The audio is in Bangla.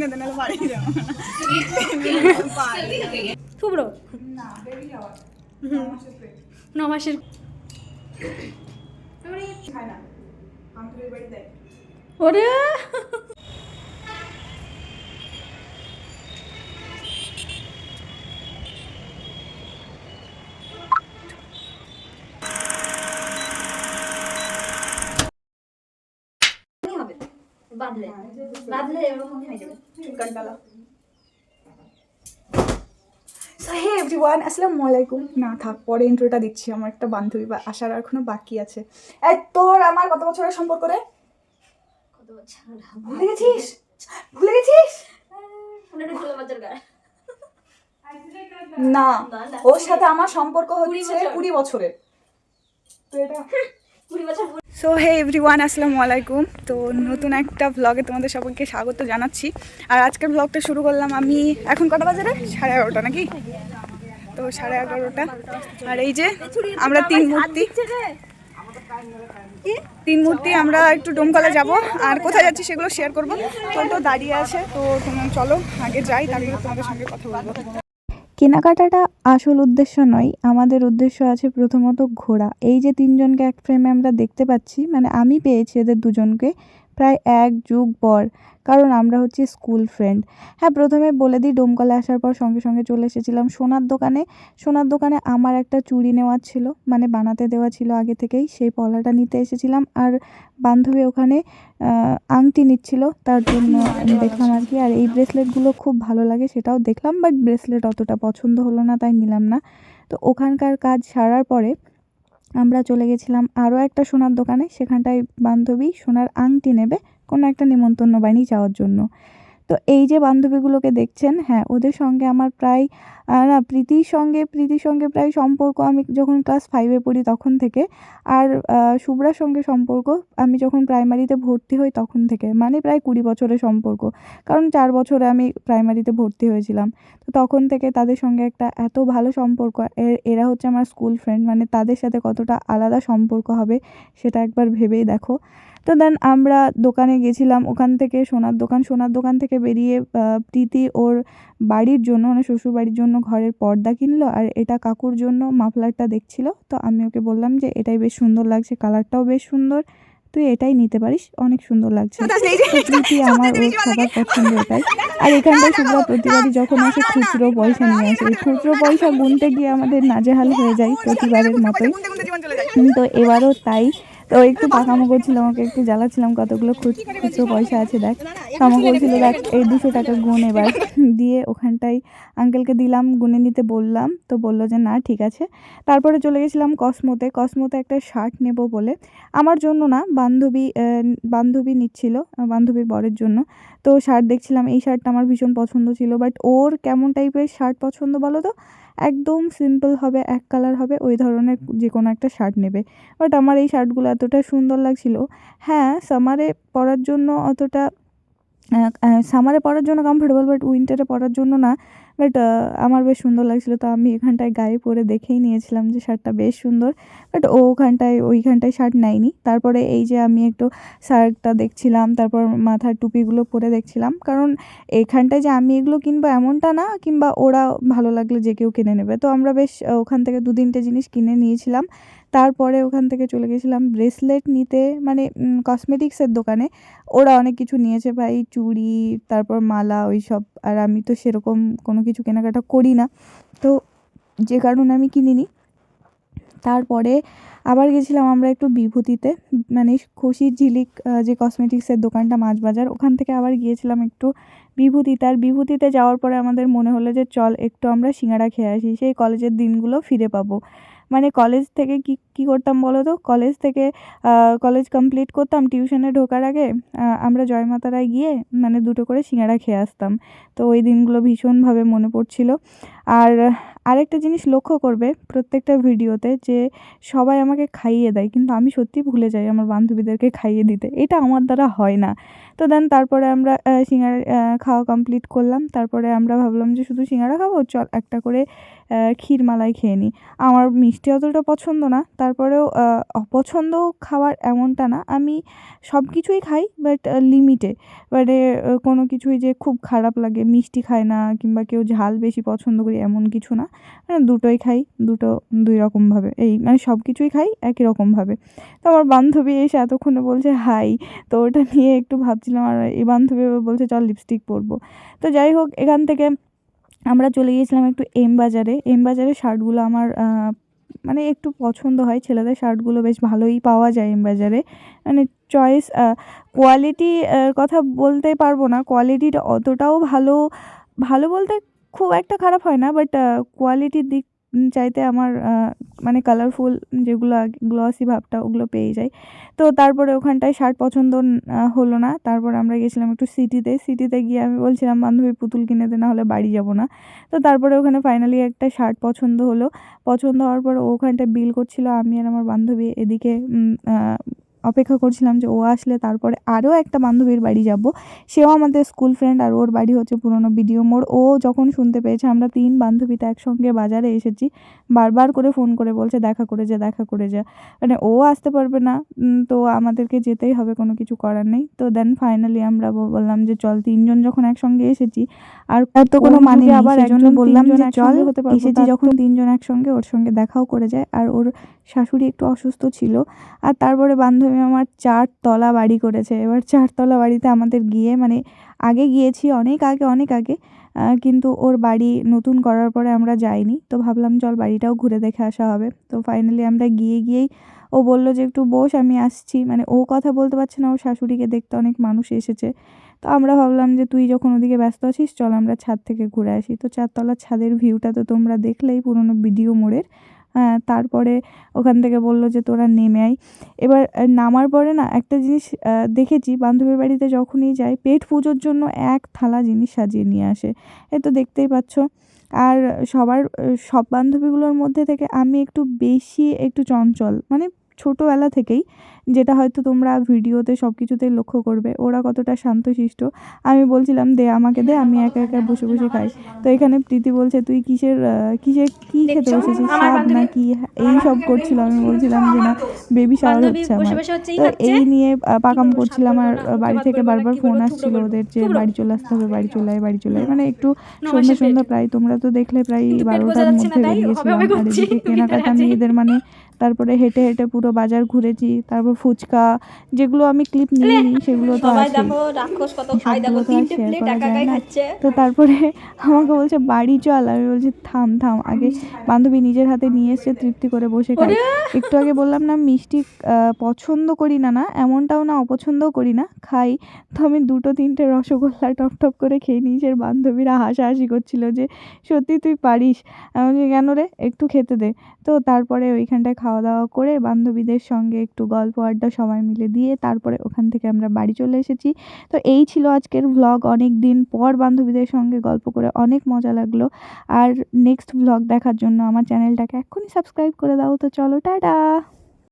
কিনে দেন বাড়ি যাব না শুভ্র। না বেবি যাওয়ার। ন বাদলে এরকম হয়ে যাবে হে এভরিওয়ান আসসালামু আলাইকুম না থাক পরে ইন্ট্রোটা দিচ্ছি। আমার একটা বান্ধবী বা আসার এখনও বাকি আছে। এই তোর আমার কত বছরের সম্পর্ক রে? কত বছর? ভুলে গেছিস? ভুলে গেছিস? না। ওর সাথে আমার সম্পর্ক হচ্ছে। কুড়ি বছরের। তো এটা কুড়ি বছর সো হে এভরিওয়ান আসসালামু আলাইকুম। তো নতুন একটা ব্লগে তোমাদের সবাইকে স্বাগত জানাচ্ছি। আর আজকের ব্লগটা শুরু করলাম আমি এখন কটা বাজে রে? সাড়ে এগারোটা নাকি? তো সাড়ে এগারোটা। আর এই যে আমরা তিন মূর্তি তিন মূর্তি আমরা একটু ডোমকলে যাব। আর কোথায় যাচ্ছি সেগুলো শেয়ার করব। তো দাঁড়িয়ে আছে, তো চলো আগে যাই, তারপরে তোমাদের সঙ্গে কথা বলব। কেনাকাটাটা আসল উদ্দেশ্য নয়, আমাদের উদ্দেশ্য আছে প্রথমত ঘোরা। এই যে তিনজনকে এক ফ্রেমে আমরা দেখতে পাচ্ছি মানে আমি পেয়েছি এদের দুজনকে প্রায় এক যুগ পর, কারণ আমরা হচ্ছি স্কুল ফ্রেন্ড। হ্যাঁ প্রথমে বলে দিই, ডোমকলে আসার পর সঙ্গে সঙ্গে চলে এসেছিলাম সোনার দোকানে। সোনার দোকানে আমার একটা চুড়ি নেওয়ার ছিল মানে বানাতে দেওয়া ছিল আগে থেকেই। সেই পলাটা নিতে এসেছিলাম আর বান্ধবী ওখানে আংটি নিচ্ছিল। তার জন্য দেখলাম আর কি, আর এই ব্রেসলেটগুলো খুব ভালো লাগে, সেটাও দেখলাম, বাট ব্রেসলেট অতটা পছন্দ হলো না, তাই নিলাম না। তো ওখানকার কাজ সারার পরে আমরা চলে গেছিলাম আরও একটা সোনার দোকানে। সেখানটায় বান্ধবী সোনার আংটি নেবে কোনো একটা নিমন্তন্ন বাড়ি যাওয়ার জন্য। তো এই যে বান্ধবীগুলোকে দেখছেন হ্যাঁ ওদের সঙ্গে আমার প্রায় না, প্রীতির সঙ্গে প্রীতির সঙ্গে প্রায় সম্পর্ক আমি যখন ক্লাস ফাইভে পড়ি তখন থেকে আর শুভ্রার সঙ্গে সম্পর্ক আমি যখন প্রাইমারিতে ভর্তি হই তখন থেকে মানে প্রায় কুড়ি বছরের সম্পর্ক। কারণ চার বছরে আমি প্রাইমারিতে ভর্তি হয়েছিলাম। তো তখন থেকে তাদের সঙ্গে একটা এত ভালো সম্পর্ক এর এরা হচ্ছে আমার স্কুল ফ্রেন্ড মানে তাদের সাথে কতটা আলাদা সম্পর্ক হবে সেটা একবার ভেবেই দেখো। তো দেন আমরা দোকানে গেছিলাম ওখান থেকে সোনার দোকান সোনার দোকান থেকে বেরিয়ে প্রীতি ওর বাড়ির জন্য মানে শ্বশুর বাড়ির জন্য ঘরের পর্দা কিনলো আর এটা কাকুর জন্য মাফলারটা দেখছিল তো আমি ওকে বললাম যে এটাই বেশ সুন্দর লাগছে কালারটাও বেশ সুন্দর তুই এটাই নিতে পারিস অনেক সুন্দর লাগছে প্রীতি আমার ওর সবার পছন্দ এটাই আর এখানটায় শুভ্রা প্রতিবারই যখন আসে খুচরো পয়সা নিয়ে আসে এই খুচরো পয়সা গুনতে গিয়ে আমাদের নাজেহাল হয়ে যায় প্রতিবারের মতোই তো এবারও তাই তো একটু পাকামো করছিল আমাকে একটু জ্বালাচ্ছিলাম কতগুলো খুচ- খুচরো পয়সা আছে দেখ। তো আমাকে বলছিল দেখ এই দুশো টাকা গুণ এবার। দিয়ে ওখানটায় আঙ্কেলকে দিলাম গুনে নিতে বললাম তো বলল যে না ঠিক আছে। তারপরে চলে গেছিলাম কসমোতে। কসমোতে একটা শার্ট নেব বলে। আমার জন্য না বান্ধবী বান্ধবী নিচ্ছিল বান্ধবীর বরের জন্য। তো শার্ট দেখছিলাম এই শার্টটা আমার ভীষণ পছন্দ ছিল বাট ওর কেমন টাইপের শার্ট পছন্দ বলো তো? একদম সিম্পল হবে, এক কালার হবে, ওই ধরনের যে কোনো একটা শার্ট নেবে। বাট আমার এই শার্টগুলো এতটা সুন্দর লাগছিল। হ্যাঁ সামারে পরার জন্য অতটা সামারে পরার জন্য কমফোর্টেবল বাট উইন্টারে পরার জন্য না। বাট আমার বেশ সুন্দর লাগছিল। তো আমি এখানটায় গায়ে পরে দেখেই নিয়েছিলাম যে শার্টটা বেশ সুন্দর। বাট ও ওখানটায়, ওইখানটায় শার্ট নেয়নি। তারপরে এই যে আমি একটু শার্টটা দেখছিলাম, তারপর মাথার টুপিগুলো পরে দেখছিলাম। কারণ এখানটায় যে আমি এগুলো কিনবো এমনটা না, কিংবা ওরা ভালো লাগলে যে কেউ কিনে নেবে। তো আমরা বেশ ওখান থেকে দু তিনটে জিনিস কিনে নিয়েছিলাম। তারপরে ওখান থেকে চলে গেছিলাম ব্রেসলেট নিতে মানে কসমেটিক্সের দোকানে। ওরা অনেক কিছু নিয়েছে ভাই চুড়ি, তারপর মালা ওই সব আর আমি তো সেরকম কোনো কিছু কেনাকাটা করি না। তো যে কারণে আমি কিনিনি। তারপরে আবার গেছিলাম আমরা একটু বিভূতিতে মানে খুশির ঝিলিক যে কসমেটিক্সের দোকানটা, মাছ বাজার। ওখান থেকে আবার গিয়েছিলাম একটু বিভূতিতে। আর বিভূতিতে যাওয়ার পরে আমাদের মনে হলো যে, চল, একটু আমরা সিঙ্গারা খেয়ে আসি। সেই কলেজের দিনগুলো ফিরে পাবো। মানে কলেজ থেকে কি কী করতাম বলো তো? কলেজ থেকে কলেজ কমপ্লিট করতাম টিউশনে ঢোকার আগে আমরা জয়মাতারায় গিয়ে মানে দুটো করে সিঙ্গারা খেয়ে আসতাম। তো ওই দিনগুলো ভীষণভাবে মনে পড়ছিল। আর আরেকটা জিনিস লক্ষ্য করবে প্রত্যেকটা ভিডিওতে যে সবাই আমাকে খাইয়ে দেয় কিন্তু আমি সত্যিই ভুলে যাই আমার বান্ধবীদেরকে খাইয়ে দিতে। এটা আমার দ্বারা হয় না। তো দেন তারপরে আমরা সিঙ্গারা খাওয়া কমপ্লিট করলাম। তারপরে আমরা ভাবলাম যে শুধু সিঙ্গারা খাব চল একটা করে আহ, ক্ষীর মালাই খেয়ে নিই আমার মিষ্টি অতটা পছন্দ না, তারপরেও অপছন্দ খাওয়ার এমনটা না। আমি সব কিছুই খাই বাট লিমিটে মানে কোনো কিছুই যে খুব খারাপ লাগে, মিষ্টি খায় না, কিংবা কেউ ঝাল বেশি পছন্দ করি, এমন কিছু না। মানে দুটোই খাই, দুটো, দুই রকমভাবে। এই মানে সব কিছুই খাই একই রকমভাবে। তো আমার বান্ধবী এসে এতক্ষণে বলছে, হাই। তো ওটা নিয়ে একটু ভাবছিলাম, আর এই বান্ধবী বলছে, চল লিপস্টিক পরবো। তো যাই হোক, এখান থেকে আমরা চলে গিয়েছিলাম একটু এম বাজারে। এম বাজারে শার্টগুলো আমার মানে একটু পছন্দ হয় ছেলেদের শার্টগুলো, বেশ ভালোই পাওয়া যায় বাজারে। মানে চয়েস কোয়ালিটি কথা বলতে পারব না। কোয়ালিটিটা অতটাও ভালো ভালো বলতে খুব একটা খারাপ হয় না বাট কোয়ালিটির দিক চাইতে আমার মানে কালারফুল যেগুলো গ্লসি ভাবটা ওগুলো পেয়ে যাই। তো তারপরে ওখানটায় শার্ট পছন্দ হলো না। তারপর আমরা গেছিলাম একটু সিটিতে সিটিতে গিয়ে আমি বলছিলাম, বান্ধবী, পুতুল কিনে দে না হলে বাড়ি যাব না। তো তারপরে ওখানে ফাইনালি একটা শার্ট পছন্দ হলো। পছন্দ হওয়ার পর ওখানটায় বিল করছিল, আমি আর আমার বান্ধবী এদিকে অপেক্ষা করছিলাম যে ও আসলে তারপরে আরও একটা বান্ধবীর বাড়ি যাব। সেও আমাদের স্কুল ফ্রেন্ড আর ওর বাড়ি হচ্ছে পুরনো বিডিও মোড়। ও যখন শুনতে পেয়েছে আমরা তিন বান্ধবীতে একসঙ্গে বাজারে এসেছি বারবার করে ফোন করে বলছে দেখা করে যা দেখা করে যা। মানে ও আসতে পারবে না তো আমাদেরকে যেতেই হবে কোনো কিছু করার নেই। তো দেন ফাইনালি আমরা বললাম যে চল তিনজন যখন একসঙ্গে এসেছি আর তো কোনো মানে আবার একজন বললাম যে চল হতে পারব, এসেছি যখন তিনজন একসঙ্গে ওর সঙ্গে দেখাও করে যায়। আর ওর শাশুড়ি একটু অসুস্থ ছিল আর তারপরে বান্ধবী আমার চারতলা বাড়ি করেছে। এবার চারতলা বাড়িতে আমাদের গিয়ে মানে আগে গিয়েছি অনেক আগে অনেক আগে কিন্তু ওর বাড়ি নতুন করার পরে আমরা যাইনি। তো ভাবলাম, চল বাড়িটাও ঘুরে দেখে আসা হবে। তো ফাইনালি আমরা গিয়ে গিয়েই ও বলল যে, একটু বস, আমি আসছি। মানে ও কথা বলতে পারছে না, ওর শাশুড়িকে দেখতে অনেক মানুষ এসেছে। তো আমরা ভাবলাম যে, তুই যখন ওদিকে ব্যস্ত আছিস, চল আমরা ছাদ থেকে ঘুরে আসি। তো চারতলার ছাদের ভিউটা তো তোমরা দেখলেই, পুরোনো ভিডিও মোড়ের। তারপরে ওখান থেকে বলল যে তোরা নেমে আয়। এবার নামার পরে না একটা জিনিস দেখেছি, বান্ধবীর বাড়িতে যখনই যাই, পেট পুজোর জন্য এক থালা জিনিস সাজিয়ে নিয়ে আসে। এ তো দেখতেই পাচ্ছ। আর সবার সব বান্ধবীগুলোর মধ্যে থেকে আমি একটু বেশি, একটু চঞ্চল মানে ছোটোবেলা থেকেই যেটা হয়তো তোমরা ভিডিওতে সব কিছুতেই লক্ষ্য করবে ওরা কতটা শান্তশিষ্ট। আমি বলছিলাম দে আমাকে দে আমি একা একা বসে বসে খাই। তো এখানে প্রীতি বলছে তুই কিসের কিসের কি খেতে? বসেছিস? বান্ধবী- না কি এই সব করছিল আমি বলছিলাম যে না বেবি শাওয়ার হচ্ছে আমার। তো এই নিয়ে পাকাম করছিলাম আর বাড়ি থেকে বারবার ফোন আসছিল ওদের যে বাড়ি চলে আসতে হবে বাড়ি চলে আয় বাড়ি চলে মানে একটু সন্ধ্যা সন্ধ্যা প্রায় তোমরা তো দেখলে প্রায় বারোটার মধ্যে বেরিয়েছিলাম আর এদিকে কেনাকাটা। মেয়েদের মানে তারপরে হেঁটে হেঁটে পুরো বাজার ঘুরেছি তারপর ফুচকা যেগুলো আমি ক্লিপ নিইনি সেগুলো তো সবগুলো তো তারপরে আমাকে বলছে বাড়ি চল। আমি বলছি থাম থাম আগে বান্ধবী নিজের হাতে নিয়ে এসছে তৃপ্তি করে বসে খাই। একটু আগে বললাম না মিষ্টি পছন্দ করি না না এমনটাও না অপছন্দও করি না খাই। তো আমি দুটো তিনটে রসগোল্লা টপ টপ করে খেয়ে আর বান্ধবীরা হাসাহাসি করছিল যে সত্যি তুই পারিস? আমি কেন রে? একটু খেতে দে। তো তারপরে ওইখানটায় খাওয়া দাওয়া করে বান্ধবীদের সঙ্গে একটু গল্প আড্ডা সবাই মিলে দিয়ে তারপরে ওখান থেকে আমরা বাড়ি চলে এসেছি। তো এই ছিল আজকের ভ্লগ অনেক দিন পর বান্ধবীদের সঙ্গে গল্প করে অনেক মজা লাগল। আর নেক্সট ভ্লগ দেখার জন্য আমার চ্যানেলটাকে এক্ষুনি সাবস্ক্রাইব করে দাও। তো চলো, টাটা!